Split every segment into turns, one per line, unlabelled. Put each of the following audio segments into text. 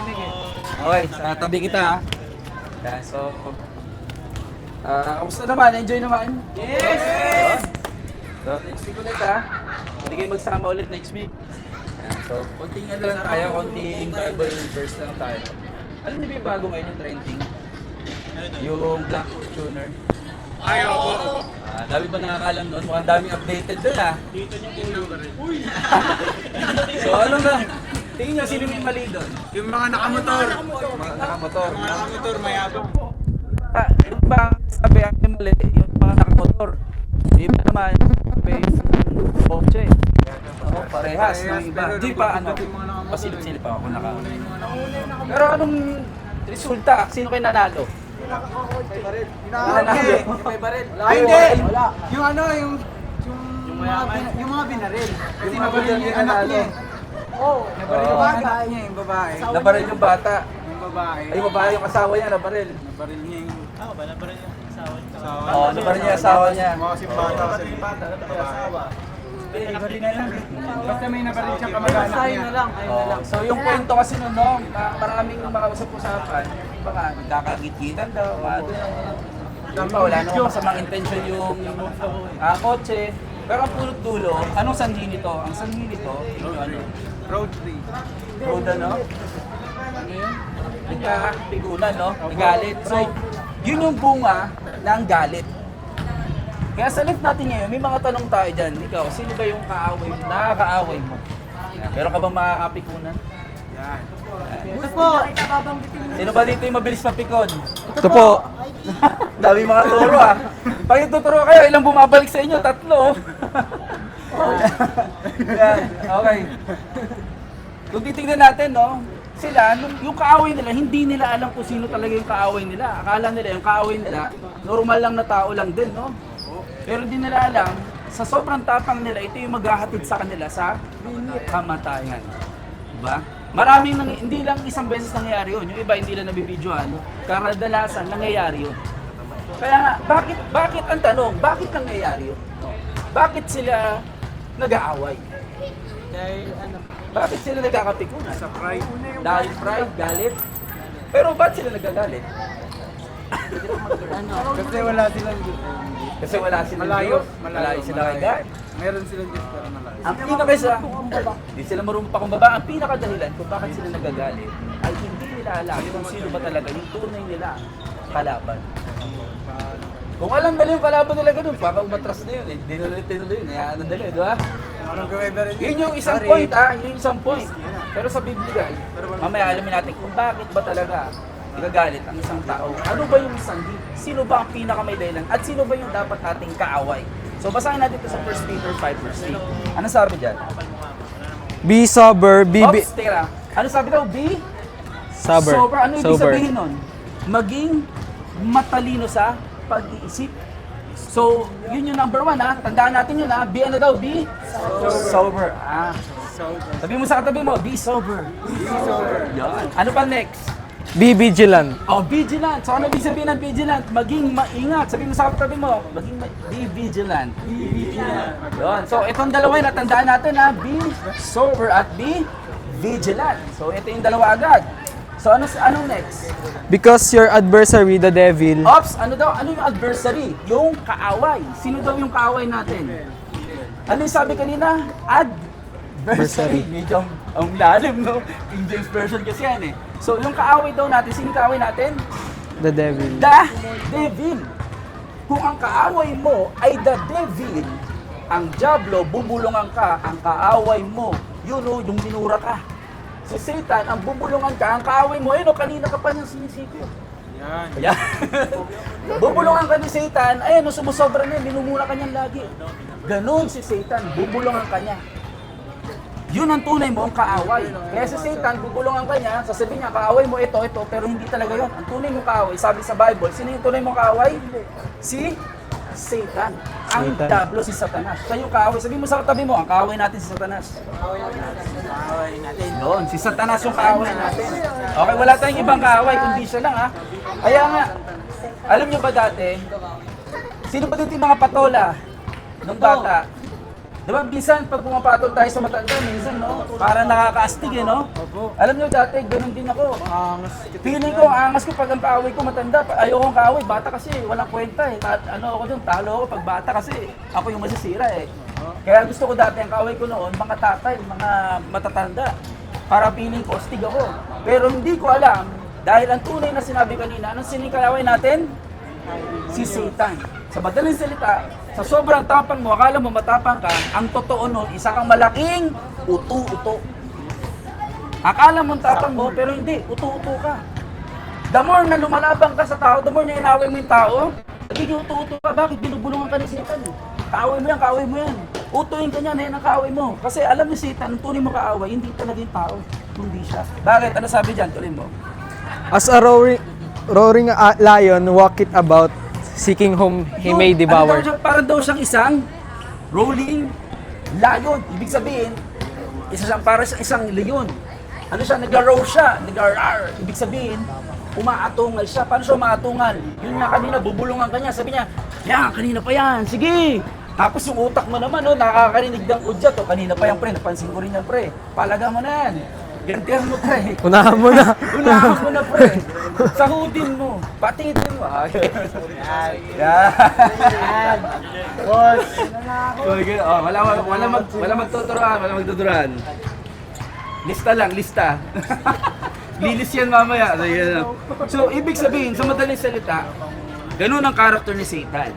Okay, sa tabi kita ha. So... Ah, kamusta naman? Enjoy naman? Yes! So, next week ulit ha. Hindi kayo magsama ulit next week. So, konting ano lang tayo, konting Bible verse lang tayo. Alam niyo ba yung bago ngayon yung trending? Yung Black Tuner.
Ay, opo.
Ah, dami ba nakakalam doon? Mukhang daming updated doon ah.
Dito niyo kulang ka rin.
So ano ba? Tingin nyo, sino may mali doon?
Yung mga nakamotor.
Mga nakamotor.
Mga nakamotor, mayabang.
Ah, yung ba sabi ang mali, yung mga nakamotor. Yung iba naman, face, bokche. Oo, parehas. Yung iba. Di pa ano, pasilip-silip ako kung naka. Pero anong resulta? Sino kayo nanalo? Nanalo.
Ay, hindi! Yung ano, yung... Yung, mga, bin- yung mga binaril. Kasi
binaril
yung anak
nanalo.
niya. Oo. Nabaril yung
Oo.
anak niya, yung babae.
Nabaril yung bata.
Yung babae.
Ay, yung babae yung asawa niya, nabaril.
Nabaril niya yung... Ah, ba nabaril yung asawa niya?
Oo, nabaril niya yung asawa niya.
Mga si bata. Kasi bata, asawa. Nabaril na lang. Basta may nabaril siya kamag-anak niya. na lang.
Oh, so yung kwento kasi nun, no, ma- maraming mga usap-usapan, baka nagkakagit-gitan daw, ba, wala namang masamang intention yung ah, kotse. Pero ang pulot dulo, anong sanhi nito? Ang sanhi nito, yung ano,
Road tree.
road ano? Ano yun? Nagkakapigunan, no? Nagalit. So, yun yung bunga ng galit. Kaya sa lift natin ngayon, may mga tanong tayo dyan. Ikaw, sino ba yung kaaway mo? Nakakaaway mo? Meron ka bang makakapikunan?
Yan.
Ito po.
Sino ba dito yung mabilis mapikon?
Ito po.
Dami mga turo ah. Pag ituturo kayo, ilang bumabalik sa inyo? Tatlo. Yan, okay. Kung titignan natin, no, sila, yung kaaway nila, hindi nila alam kung sino talaga yung kaaway nila. Akala nila, yung kaaway nila, normal lang na tao lang din, no? Pero hindi nila alam, sa sobrang tapang nila, ito yung maghahatid sa kanila sa kamatayan. Diba? Maraming, nang, hindi lang isang beses nangyayari yun. Yung iba hindi lang nabibidyohan. Karadalasan, nangyayari yun. Kaya bakit, bakit ang tanong, bakit nangyayari yun? Bakit sila nag-aaway?
Dahil ano,
Bakit sila nagkakapikunan?
sa pride.
Dahil pride, galit. Pero ba't sila nagagalit?
Kasi wala silang
Kasi wala silang
Malayo.
Diyos. Malayo sila kay God.
Meron silang Diyos pero malayo.
Ang pinaka sa hindi sila marunong pakumbaba. Ang pinaka dahilan kung bakit sila nagagalit ay hindi nila alam kung sino ba talaga yung tunay nila kalaban. Kung alam nila yung kalaban nila ganun, baka umatras na yun eh. Hindi nila tinuloy yun. Hayaan na nila, di ba? Yun yung isang
Sorry.
point ah, yun yung isang point. Pero sa Biblia, mamaya alamin natin kung bakit ba talaga nagagalit ang isang tao. Ano ba yung sanhi? Sino ba ang pinaka may dahilan? At sino ba yung dapat nating kaaway? So basahin natin ito sa 1 Peter 5 verse 8. Ano sabi dyan?
Be sober, be, be
Oops, teka. Ano sabi daw? Be
sober.
sober. Ano ibig
Sober.
sabihin nun? Maging matalino sa pag-iisip. So, yun yung number one ha. Tandaan natin yun ha. Be ano daw? Be sober. Ah. Sabi mo sa katabi mo, be sober. Be sober. Yan. Ano pa next?
Be vigilant.
Oh, vigilant. So, ano ibig sabihin ng vigilant? Maging maingat. Sabi mo sa katabi mo, maging ma- be vigilant. Be vigilant. Yun. So, itong dalawa yung natandaan natin ha. Be sober at be vigilant. So, ito yung dalawa agad. So, ano anong next?
Because your adversary, the devil,
Ops, ano daw? Ano yung adversary? Yung kaaway. Sino daw yung kaaway natin? Ano yung sabi kanina? Adversary. Medyo ang lalim, no? King James Version kasi yan eh. So, yung kaaway daw natin, sino yung kaaway natin?
the devil.
The devil. Kung ang kaaway mo ay the devil, ang Diablo, bubulungan ka, ang kaaway mo, yun o, yung minura ka. Si Satan, ang bubulungan ka, ang kaaway mo, ayun o, kanina ka pa niyang sinisipyo.
Yan.
Kaya, bubulungan ka ni Satan, ayun, no, sumusobra na yun, minumura ka niyan lagi. Ganon si Satan, bubulungan ka niya. Yun ang tunay mo ang kaaway. Kaya si Satan, bubulungan ka niya, sasabihin niya, kaaway mo ito, ito, pero hindi talaga yun. Ang tunay mong kaaway, sabi sa Bible, sino yung tunay mong kaaway? Si Satan. Ang
Satan.
Diablo si Satanas. Siya yung kaaway. Sabi mo sa katabi mo, ang kaaway natin si Satanas.
Away natin.
Yun, si Satanas yung kaaway natin. Okay, wala tayong ibang kaaway, kundi siya lang ha. Kaya nga, alam nyo ba dati, sino ba dito yung mga patola nung bata? Di ba, minsan pag pumapatol tayo sa matanda, minsan, no? Parang nakakaastig, eh, no?
Opo.
Alam nyo, dati, ganun din ako.
Angas.
Feeling ko, ang angas ko pag ang kaaway ko matanda. Ayoko ang kaaway, bata kasi, walang kwenta eh. Ta- ano ako dun, talo ako pag bata kasi, ako yung masisira eh. Kaya gusto ko dati, ang kaaway ko noon, mga tatay, mga matatanda. Para feeling ko, astig ako. Pero hindi ko alam, dahil ang tunay na sinabi kanina, anong sinikayaway natin? Si Satan. Sa madaling salita, sa sobrang tapang mo, akala mo matapang ka, ang totoo nun, isa kang malaking utu-uto. Akala mo tapang mo, pero hindi, utu-uto ka. The more na lumalabang ka sa tao, the more na inaway mo yung tao, nagiging utu-uto ka. Bakit? Binubulungan ka ni Satan. Kaaway mo yan, kaaway mo yan. Utuin ka niya, yan ang kaaway mo. Kasi alam ni Satan, ang tunay mo kaaway, hindi talaga yung tao, hindi siya. Bakit? Ano sabi dyan? Tuloy mo.
As a roaring, roaring uh, lion walketh about, seeking whom he may
Ano daw
devour.
siya? Parang daw siyang isang rolling lion. Ibig sabihin, isa siyang para sa isang leon. Ano siya? Nag-roar siya. Nag-rar. Ibig sabihin, umaatungal siya. Paano siya umaatungal? Yun nga kanina, bubulungan ka niya. Sabi niya, yan, kanina pa yan. Sige. Tapos yung utak mo naman, oh, nakakarinig ng udyat. Oh, kanina pa yan, pre. Napansin ko rin yan, pre. Palaga mo na yan. Gantihan mo, pre.
Unahan mo na.
Unahan mo na, pre. Sahudin mo. Patitin mo. Ah, Yan. Yan.
Boss.
Okay, oh, wala mag wala mag wala magtuturuan, wala magtuturuan. Lista lang, lista. Lilis yan mamaya. So, yan. So, ibig sabihin, sa madaling salita, ganun ang character ni Satan.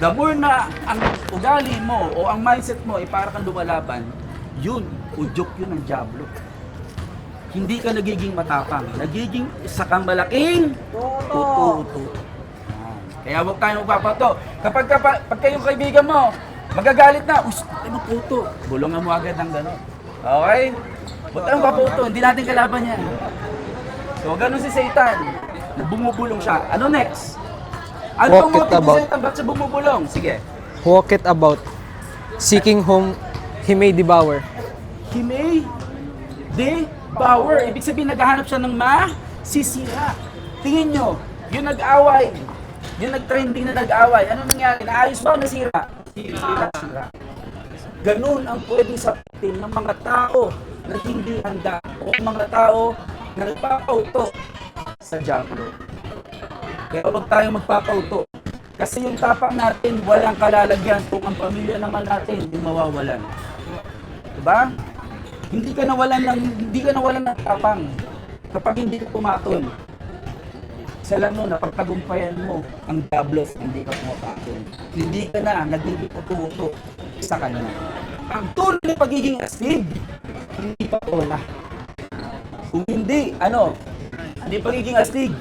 The more na ang ugali mo o ang mindset mo ay para kang lumalaban, yun, udyok yun ng Diablo. Hindi ka nagiging matapang. Nagiging isa kang malaking tututo. Kaya huwag tayo magpapato. Kapag, kapag pag kayong kaibigan mo, magagalit na, us, ay maputo. Bulungan mo agad ng gano'n. Okay? Huwag tayong paputo, hindi natin kalaban yan. So, ganun si Satan. Bumubulong siya. Ano next? Ano
Walk
pang
it
motive ni
about.
Satan? Ba't siya bumubulong? Sige.
Walketh about, seeking whom he may devour.
He may devour. Ibig sabihin, naghahanap siya ng masisira. Tingin nyo, yung nag-away, yung nag-trending na nag-away, ano nangyari? Naayos ba o nasira? Sira. Ganun ang pwedeng sabihin ng mga tao na hindi handa o mga tao na nagpapauto sa Diablo. Kaya huwag tayo magpapauto. Kasi yung tapang natin, walang kalalagyan kung ang pamilya naman natin yung mawawalan. Diba? Hindi ka nawalan ng hindi ka nawalan ng tapang kapag hindi ka tumatol. Sa lang nun, napagtagumpayan mo ang Diablos, hindi ka pumapatol. Hindi ka na nagiging uto sa kanya. Ang tunay na pagiging astig, hindi pa wala. Kung hindi, ano? Hindi pagiging astig.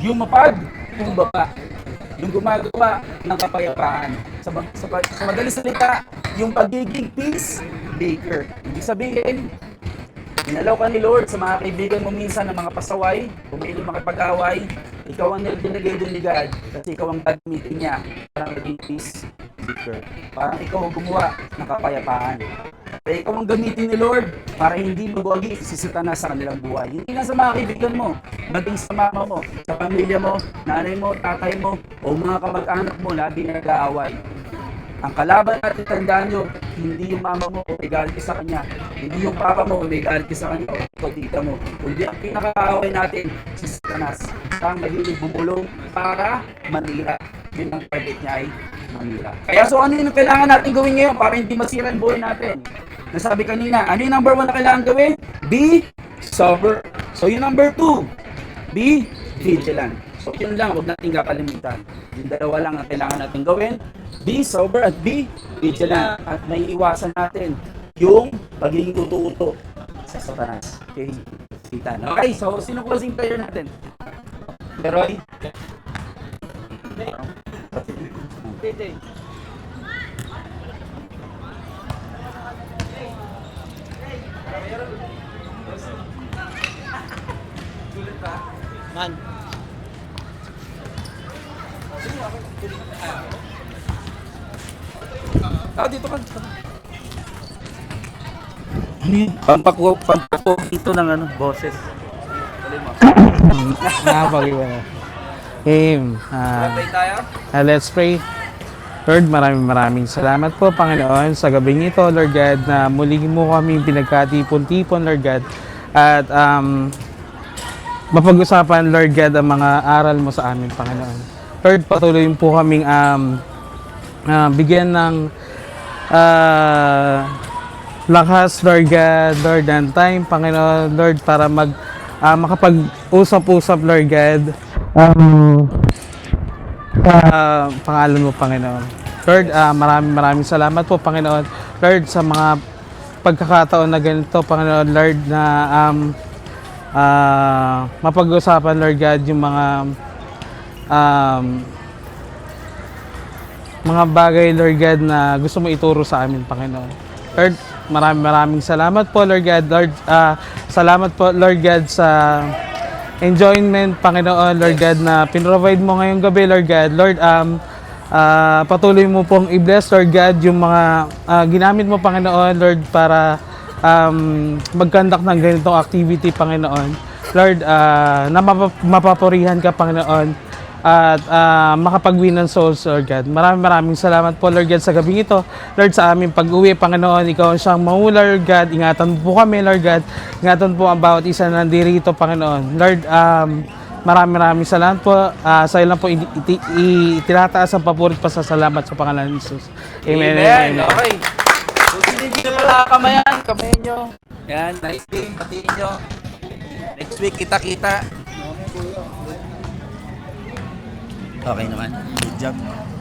Yung mapag, yung baba. Yung gumagawa ng kapayapaan. Sa, sa, sa madaling salita, yung pagiging peace maker. Ibig sabihin, Inalaw ka ni Lord sa mga kaibigan mo minsan ng mga pasaway, pumili makipag-away, ikaw ang binigay doon ni God kasi ikaw ang gagamitin niya para maging peace maker. Parang ikaw ang gumawa ng kapayapaan. Kaya ikaw ang gamitin ni Lord para hindi magwagi si Satanas sa kanilang buhay. Hindi lang sa mga kaibigan mo, maging sa mama mo, sa pamilya mo, nanay mo, tatay mo, o mga kamag-anak mo lagi na nag-aaway. Ang kalaban natin, tandaan nyo, hindi yung mama mo may galit sa kanya. Hindi yung papa mo may galit sa kanya o tita mo. Kundi ang pinakaaway natin, si Satanas. Ang mahilig bumulong para manira. Yun ang target niya ay manira. Kaya so ano yung kailangan natin gawin ngayon para hindi masira ang buhay natin? Nasabi kanina, ano yung number one na kailangan gawin? Be sober. So yung number two, be vigilant. So yun lang, huwag natin kakalimutan. Yung dalawa lang ang kailangan natin gawin. Be sober at be vigilant. At may iwasan natin yung pagiging uto-uto sa satanas. Okay? Kita na. Okay, so sino closing prayer natin? Leroy?
Man.
Ah, dito ka. dito ka. Ano yun? Pampako, pampako ito ng ano, boses.
Nakapag-iwa na. Aim. Ah,
tayo?
ah, let's pray.
Lord, maraming maraming salamat po, Panginoon, sa gabing ito, Lord God, na muli mo kami pinagkatipon-tipon, Lord God. At um, mapag-usapan, Lord God, ang mga aral mo sa amin, Panginoon. Lord, patuloy po kaming um, ah, bigyan ng ah, lakas, Lord God, Lord, and time, Panginoon, Lord, para mag ah, makapag-usap-usap, Lord God, um, sa pangalan mo, Panginoon. Lord, ah, maraming maraming salamat po, Panginoon. Lord, sa mga pagkakataon na ganito, Panginoon, Lord, na um, ah, mapag-usapan, Lord God, yung mga um, mga bagay, Lord God, na gusto mo ituro sa amin, Panginoon. Lord, maraming maraming salamat po, Lord God. Lord, ah, salamat po, Lord God, sa enjoyment, Panginoon, Lord God, na pinrovide mo ngayong gabi, Lord God. Lord, um, ah, patuloy mo pong i-bless, Lord God, yung mga ah, ginamit mo, Panginoon, Lord, para um, mag-conduct ng ganitong activity, Panginoon. Lord, ah, na mapa- mapapurihan ka, Panginoon, at ah, makapag-win ng souls, Lord God. Maraming maraming salamat po, Lord God, sa gabing ito. Lord, sa aming pag-uwi, Panginoon, Ikaw ang siyang mahula, Lord God. Ingatan po kami, Lord God. Ingatan po ang bawat isa na nandirito, Panginoon. Lord, um, maraming maraming salamat po. Ah, sa lang po iti- iti- itinataas ang papurit pa sa salamat sa pangalan ni Jesus. Amen.
Amen.
amen.
Okay. Hindi nyo pala kamayan, kamayan nyo. Yan, nice day. Patiin nyo. Next week, kita-kita. Okay naman. Good job.